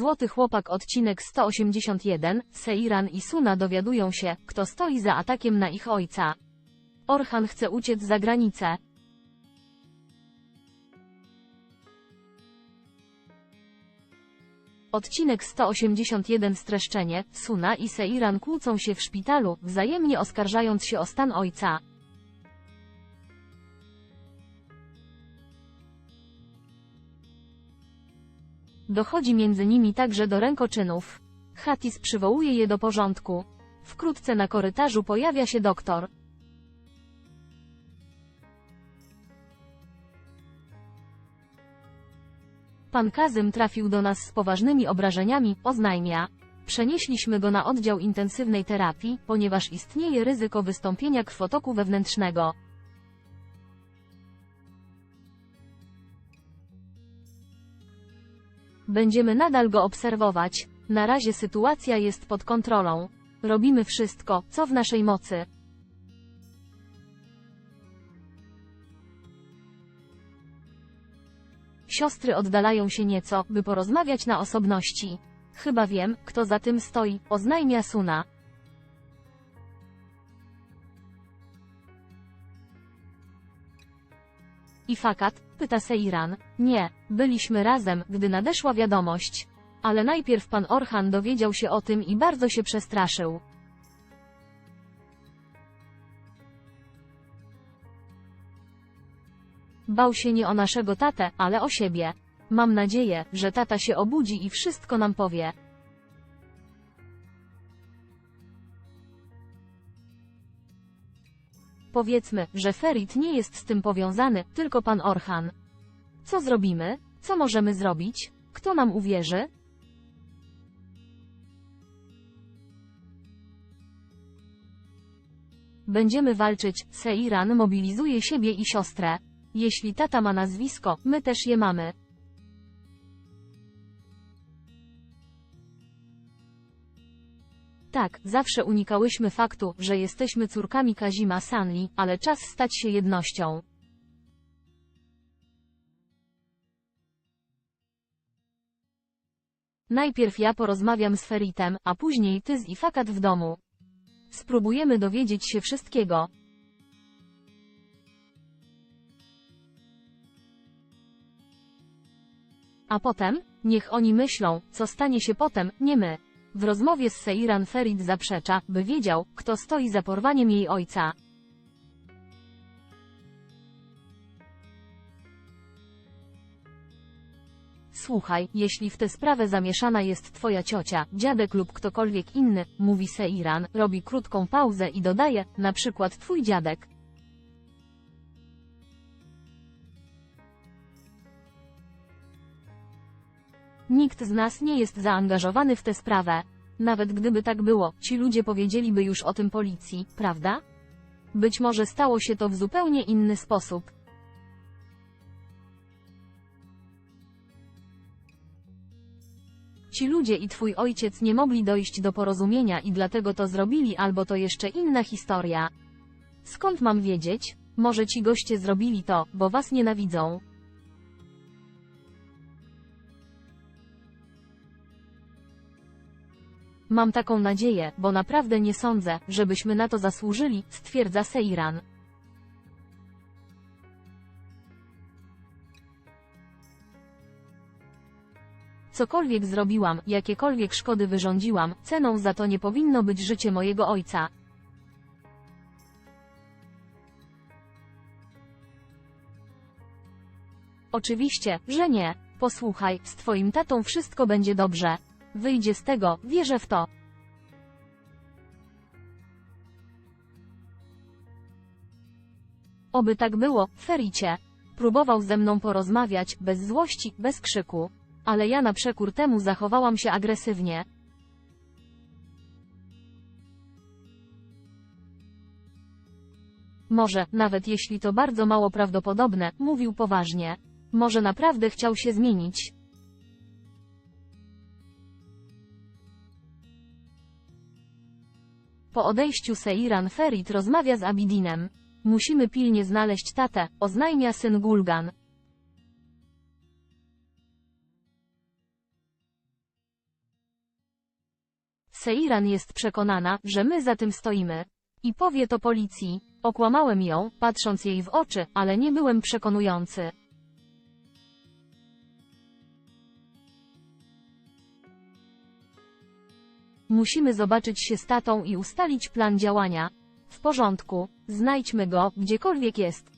Złoty chłopak odcinek 181, Seiran i Suna dowiadują się, kto stoi za atakiem na ich ojca. Orhan chce uciec za granicę. Odcinek 181 Streszczenie, Suna i Seiran kłócą się w szpitalu, wzajemnie oskarżając się o stan ojca. Dochodzi między nimi także do rękoczynów. Hatis przywołuje je do porządku. Wkrótce na korytarzu pojawia się doktor. Pan Kazym trafił do nas z poważnymi obrażeniami, oznajmia. Przenieśliśmy go na oddział intensywnej terapii, ponieważ istnieje ryzyko wystąpienia krwotoku wewnętrznego. Będziemy nadal go obserwować. Na razie sytuacja jest pod kontrolą. Robimy wszystko, co w naszej mocy. Siostry oddalają się nieco, by porozmawiać na osobności. Chyba wiem, kto za tym stoi, oznajmia Suna. I fakat? Pyta Seiran. Nie, byliśmy razem, gdy nadeszła wiadomość. Ale najpierw pan Orhan dowiedział się o tym i bardzo się przestraszył. Bał się nie o naszego tatę, ale o siebie. Mam nadzieję, że tata się obudzi i wszystko nam powie. Powiedzmy, że Ferit nie jest z tym powiązany, tylko pan Orhan. Co zrobimy? Co możemy zrobić? Kto nam uwierzy? Będziemy walczyć, Seiran mobilizuje siebie i siostrę. Jeśli tata ma nazwisko, my też je mamy. Tak, zawsze unikałyśmy faktu, że jesteśmy córkami Kazima Sanli, ale czas stać się jednością. Najpierw ja porozmawiam z Feritem, a później ty z Ifakat w domu. Spróbujemy dowiedzieć się wszystkiego. A potem? Niech oni myślą, co stanie się potem, nie my. W rozmowie z Seiran Ferit zaprzecza, by wiedział, kto stoi za porwaniem jej ojca. Słuchaj, jeśli w tę sprawę zamieszana jest twoja ciocia, dziadek lub ktokolwiek inny, mówi Seiran, robi krótką pauzę i dodaje, na przykład twój dziadek. Nikt z nas nie jest zaangażowany w tę sprawę. Nawet gdyby tak było, ci ludzie powiedzieliby już o tym policji, prawda? Być może stało się to w zupełnie inny sposób. Ci ludzie i twój ojciec nie mogli dojść do porozumienia i dlatego to zrobili albo to jeszcze inna historia. Skąd mam wiedzieć? Może ci goście zrobili to, bo was nienawidzą. Mam taką nadzieję, bo naprawdę nie sądzę, żebyśmy na to zasłużyli, stwierdza Seiran. Cokolwiek zrobiłam, jakiekolwiek szkody wyrządziłam, ceną za to nie powinno być życie mojego ojca. Oczywiście, że nie. Posłuchaj, z twoim tatą wszystko będzie dobrze. Wyjdzie z tego, wierzę w to. Oby tak było, Fericie. Próbował ze mną porozmawiać, bez złości, bez krzyku. Ale ja na przekór temu zachowałam się agresywnie. Może, nawet jeśli to bardzo mało prawdopodobne, mówił poważnie. Może naprawdę chciał się zmienić. Po odejściu Seiran Ferit rozmawia z Abidinem. Musimy pilnie znaleźć tatę, oznajmia syn Gulgan. Seiran jest przekonana, że my za tym stoimy. I powie to policji. Okłamałem ją, patrząc jej w oczy, ale nie byłem przekonujący. Musimy zobaczyć się z tatą i ustalić plan działania. W porządku, znajdźmy go, gdziekolwiek jest.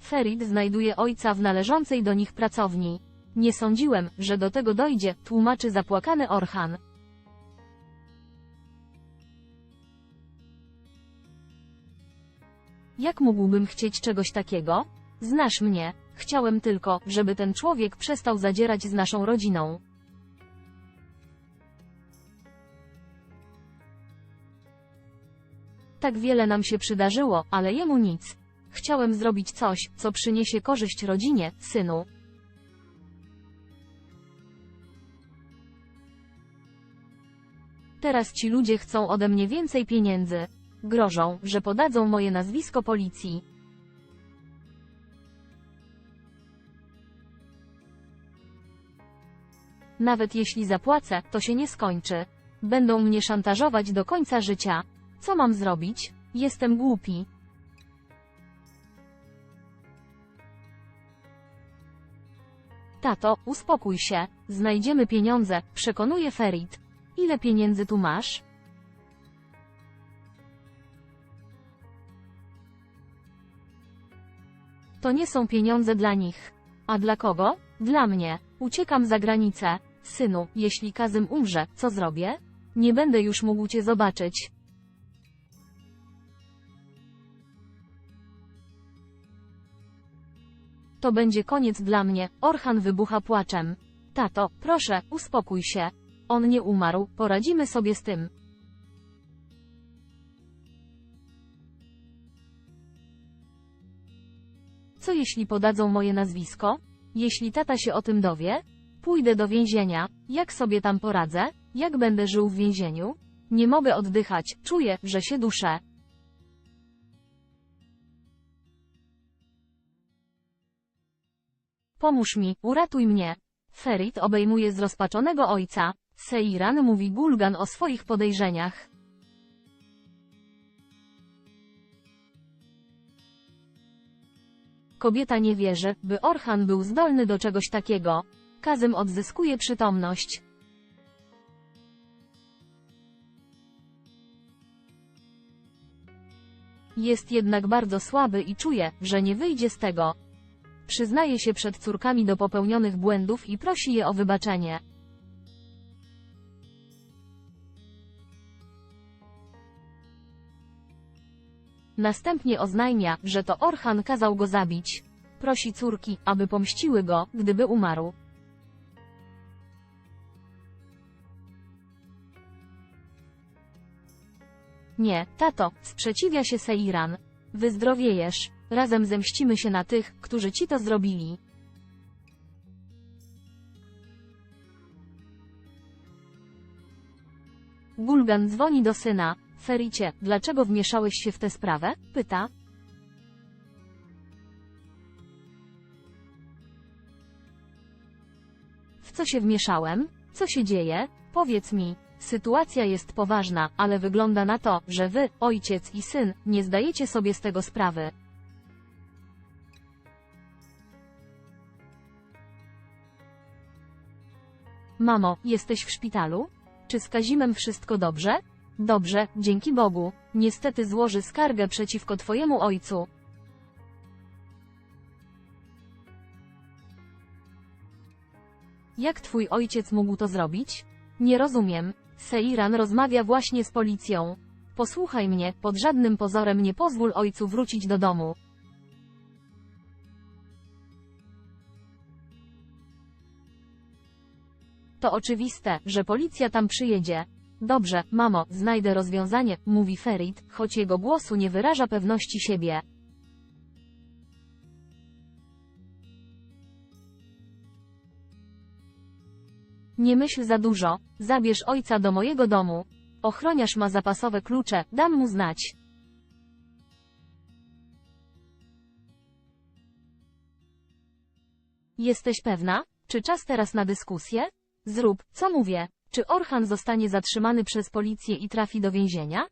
Ferid znajduje ojca w należącej do nich pracowni. Nie sądziłem, że do tego dojdzie, tłumaczy zapłakany Orhan. Jak mógłbym chcieć czegoś takiego? Znasz mnie. Chciałem tylko, żeby ten człowiek przestał zadzierać z naszą rodziną. Tak wiele nam się przydarzyło, ale jemu nic. Chciałem zrobić coś, co przyniesie korzyść rodzinie, synu. Teraz ci ludzie chcą ode mnie więcej pieniędzy. Grożą, że podadzą moje nazwisko policji. Nawet jeśli zapłacę, to się nie skończy. Będą mnie szantażować do końca życia. Co mam zrobić? Jestem głupi. Tato, uspokój się. Znajdziemy pieniądze, przekonuje Ferit. Ile pieniędzy tu masz? To nie są pieniądze dla nich. A dla kogo? Dla mnie. Uciekam za granicę. Synu, jeśli Kazym umrze, co zrobię? Nie będę już mógł cię zobaczyć. To będzie koniec dla mnie. Orhan wybucha płaczem. Tato, proszę, uspokój się. On nie umarł, poradzimy sobie z tym. Co jeśli podadzą moje nazwisko? Jeśli tata się o tym dowie? Pójdę do więzienia. Jak sobie tam poradzę? Jak będę żył w więzieniu? Nie mogę oddychać, czuję, że się duszę. Pomóż mi, uratuj mnie. Ferit obejmuje zrozpaczonego ojca. Seiran mówi Gulgan o swoich podejrzeniach. Kobieta nie wierzy, by Orhan był zdolny do czegoś takiego. Kazym odzyskuje przytomność. Jest jednak bardzo słaby i czuje, że nie wyjdzie z tego. Przyznaje się przed córkami do popełnionych błędów i prosi je o wybaczenie. Następnie oznajmia, że to Orhan kazał go zabić. Prosi córki, aby pomściły go, gdyby umarł. Nie, tato, sprzeciwia się Seiran. Wyzdrowiejesz. Razem zemścimy się na tych, którzy ci to zrobili. Gulgan dzwoni do syna. Fericie, dlaczego wmieszałeś się w tę sprawę? Pyta. W co się wmieszałem? Co się dzieje? Powiedz mi. Sytuacja jest poważna, ale wygląda na to, że wy, ojciec i syn, nie zdajecie sobie z tego sprawy. Mamo, jesteś w szpitalu? Czy z Kazimem wszystko dobrze? Dobrze, dzięki Bogu. Niestety złoży skargę przeciwko twojemu ojcu. Jak twój ojciec mógł to zrobić? Nie rozumiem. Seiran rozmawia właśnie z policją. Posłuchaj mnie, pod żadnym pozorem nie pozwól ojcu wrócić do domu. To oczywiste, że policja tam przyjedzie. Dobrze, mamo, znajdę rozwiązanie, mówi Ferit, choć jego głosu nie wyraża pewności siebie. Nie myśl za dużo, zabierz ojca do mojego domu. Ochroniarz ma zapasowe klucze, dam mu znać. Jesteś pewna? Czy czas teraz na dyskusję? Zrób, co mówię. Czy Orhan zostanie zatrzymany przez policję i trafi do więzienia?